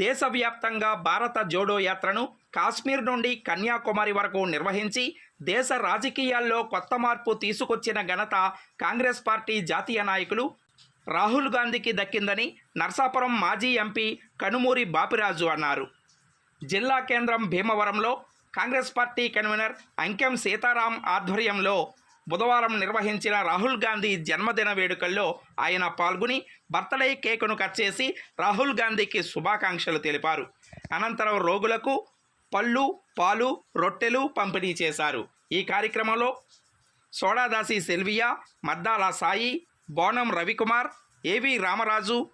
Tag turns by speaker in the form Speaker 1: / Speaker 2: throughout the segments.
Speaker 1: దేశవ్యాప్తంగా భారత జోడో యాత్రను కాశ్మీర్ నుండి కన్యాకుమారి వరకు నిర్వహించి దేశ రాజకీయాల్లో కొత్త మార్పు తీసుకొచ్చిన ఘనత కాంగ్రెస్ పార్టీ జాతీయ నాయకులు రాహుల్ గాంధీకి దక్కిందని నర్సాపురం మాజీ ఎంపీ కనుమూరి బాపిరాజు అన్నారు. జిల్లా కేంద్రం భీమవరంలో కాంగ్రెస్ పార్టీ కన్వీనర్ అంకెం సీతారాం ఆధ్వర్యంలో బుధవారం నిర్వహించిన రాహుల్ గాంధీ జన్మదిన వేడుకల్లో ఆయన పాల్గొని బర్త్డే కేకును కట్ చేసి రాహుల్ గాంధీకి శుభాకాంక్షలు తెలిపారు. అనంతరం రోగులకు పళ్ళు పాలు రొట్టెలు పంపిణీ చేశారు. ఈ కార్యక్రమంలో సోడాదాసి సెల్వియా మద్దాల సాయి బోనం రవికుమార్ ఏవి రామరాజు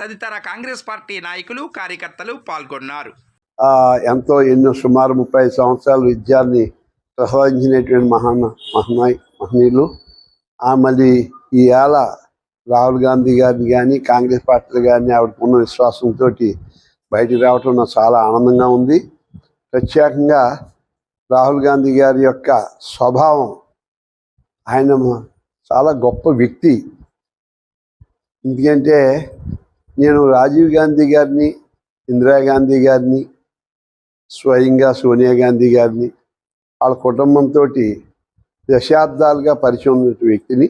Speaker 1: తదితర కాంగ్రెస్ పార్టీ నాయకులు కార్యకర్తలు పాల్గొన్నారు.
Speaker 2: ఎంతో ఎన్నో సుమారు ముప్పై సంవత్సరాల విద్యాన్ని ప్రసాదించినటువంటి మహాన మహనాయ్ మహనీయులు మళ్ళీ ఈ ఏళ రాహుల్ గాంధీ గారిని కానీ కాంగ్రెస్ పార్టీలు కానీ ఆవిడకు ఉన్న విశ్వాసంతో బయటికి రావటం నాకు చాలా ఆనందంగా ఉంది. ప్రత్యేకంగా రాహుల్ గాంధీ గారి యొక్క స్వభావం ఆయన చాలా గొప్ప వ్యక్తి. ఎందుకంటే నేను రాజీవ్ గాంధీ గారిని ఇందిరాగాంధీ గారిని స్వయంగా సోనియా గాంధీ గారిని వాళ్ళ కుటుంబంతో దశాబ్దాలుగా పరిచయం ఉన్న వ్యక్తిని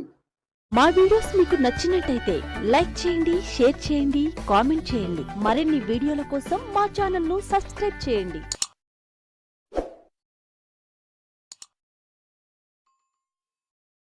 Speaker 3: మా వీడియోస్ మీకు నచ్చినట్టయితే లైక్ చేయండి షేర్ చేయండి కామెంట్ చేయండి. మరిన్ని వీడియోల కోసం మా ఛానల్ను సబ్స్క్రైబ్ చేయండి.